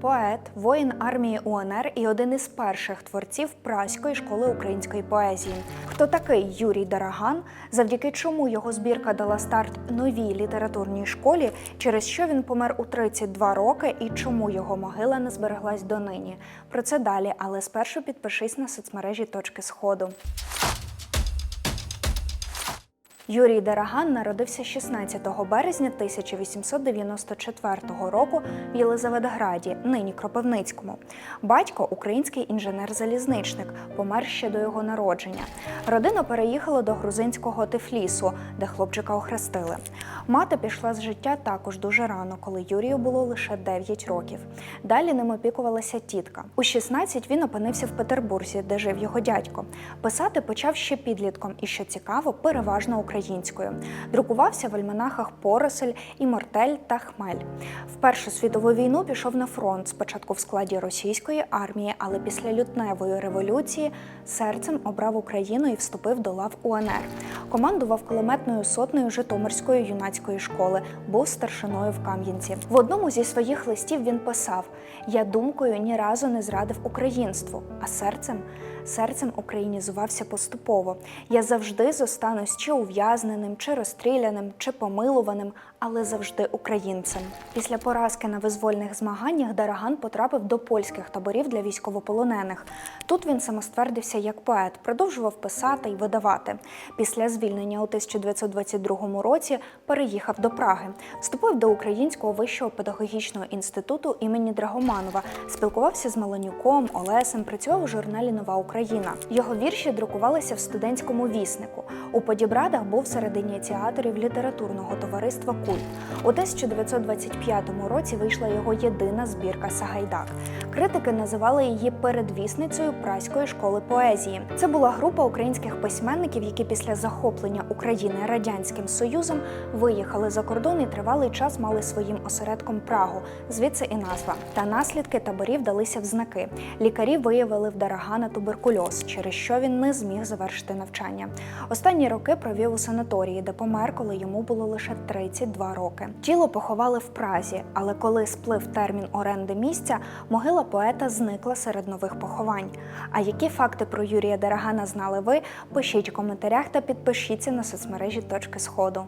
Поет, воїн армії УНР і один із перших творців Праської школи української поезії. Хто такий Юрій Дараган, завдяки чому його збірка дала старт новій літературній школі, через що він помер у 32 роки і чому його могила не збереглась донині. Про це далі, але спершу підпишись на соцмережі точки сходу. Юрій Дараган народився 16 березня 1894 року в Єлизаветграді, нині Кропивницькому. Батько український інженер-залізничник, помер ще до його народження. Родина переїхала до грузинського Тифлісу, де хлопчика охрестили. Мати пішла з життя також дуже рано, коли Юрію було лише 9 років. Далі ним опікувалася тітка. У 16 він опинився в Петербурзі, де жив його дядько. Писати почав ще підлітком і, що цікаво, переважно українською. Друкувався в альманахах Поросель, Імортель та Хмель. В Першу світову війну пішов на фронт, спочатку в складі російської армії, але після лютневої революції серцем обрав Україну і вступив до лав УНР. Командував кулеметною сотнею Житомирської юнацької школи, був старшиною в Кам'янці. В одному зі своїх листів він писав: Я думкою ні разу не зрадив українству, а серцем. Серцем українізувався поступово. Я завжди зостанусь чи ув'язненим, чи розстріляним, чи помилуваним, але завжди українцем. Після поразки на визвольних змаганнях Дараган потрапив до польських таборів для військовополонених. Тут він самоствердився як поет, продовжував писати і видавати. Після звільнення у 1922 році переїхав до Праги, вступив до Українського вищого педагогічного інституту імені Драгоманова, спілкувався з Меланюком, Олесем, працював у журналі Нова Україна. Його вірші друкувалися в студентському віснику. У Подібрадах був серед ініціаторів літературного товариства Культ. У 1925 році вийшла його єдина збірка Сагайдак. Критики називали її передвісницею праської школи поезії. Це була група українських письменників, які після захоплення України радянським союзом виїхали за кордон і тривалий час мали своїм осередком Прагу. Звідси і назва. Та наслідки таборів далися в знаки. Лікарі виявили в Дарагана туберкульоз, через що він не зміг завершити навчання. Останні роки провів у санаторії, де помер, коли йому було лише 32 роки. Тіло поховали в Празі, але коли сплив термін оренди місця, могила поета зникла серед нових поховань. А які факти про Юрія Дарагана знали ви? Пишіть у коментарях та підпишіться на соцмережі точки сходу.